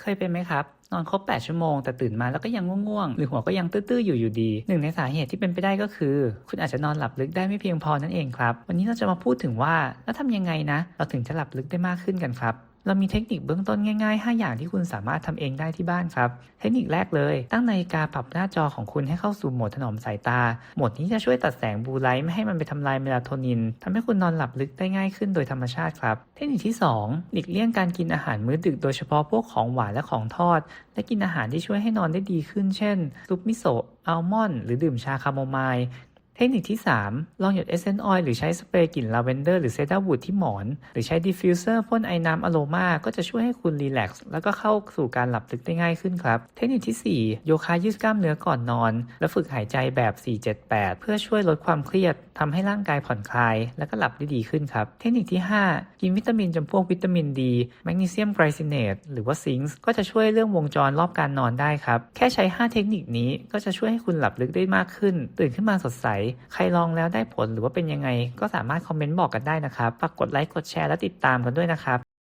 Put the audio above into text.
เคยเป็นไหมครับ นอนครบ 8 ชั่วโมง แต่ตื่นมาแล้วก็ยังง่วงๆ หรือหัวก็ยังตื้อๆ อยู่อยู่ดี หนึ่งในสาเหตุที่เป็นไปได้ก็คือ คุณอาจจะนอนหลับลึกได้ไม่เพียงพอนั่นเองครับ วันนี้เราจะมาพูดถึงว่าแล้วทำยังไงนะ เราถึงจะหลับลึกได้มากขึ้นกันครับ เรามีเทคนิคเบื้องต้นง่ายๆ 5 อย่างที่คุณสามารถทำเองได้ที่บ้านครับ เทคนิคแรกเลย ตั้งนาฬิกาปรับหน้าจอของคุณให้เข้าสู่โหมดถนอมสายตา โหมดนี้จะช่วยตัดแสงบลูไลท์ไม่ให้มันไปทำลายเมลาโทนินทำให้คุณนอนหลับลึกได้ง่ายขึ้นโดยธรรมชาติครับ เทคนิคที่ 2 หลีกเลี่ยงการกินอาหารมื้อดึกโดยเฉพาะพวกของหวานและของทอด และกินอาหารที่ช่วยให้นอนได้ดีขึ้น เช่นซุปมิโซะอัลมอนด์หรือดื่มชาคาโมไมล์ เทคนิคที่ 3 ลองหยดเอเซนต์ออยล์หรือใช้สเปรย์กลิ่นลาเวนเดอร์หรือเซดาวูดที่หมอน หรือใช้ดิฟฟิวเซอร์พ่นไอน้ำอโรมาก็จะช่วยให้คุณรีแลกซ์แล้วก็เข้าสู่การหลับลึกได้ง่ายขึ้นครับ เทคนิคที่ 4 โยคะยืดกล้ามเนื้อก่อนนอน และฝึกหายใจแบบ 478 เพื่อช่วยลดความเครียดทำให้ร่างกายผ่อนคลาย แล้วก็หลับได้ดีขึ้นครับ เทคนิคที่ 5 กินวิตามินจำพวกวิตามินดีแมกนีเซียมไกรซิเนตหรือว่าซิงค์ก็จะช่วยเรื่องวงจรรอบการนอนได้ครับแค่ใช้ 5 เทคนิคนี้ก็จะช่วยให้คุณหลับลึกได้มากขึ้น ตื่นขึ้นมาสดใสใครลองแล้วได้ผลหรือว่าเป็นยังไง ก็สามารถคอมเมนต์บอกกันได้นะครับ ฝากกดไลค์ กดแชร์ และติดตามกันด้วยนะครับ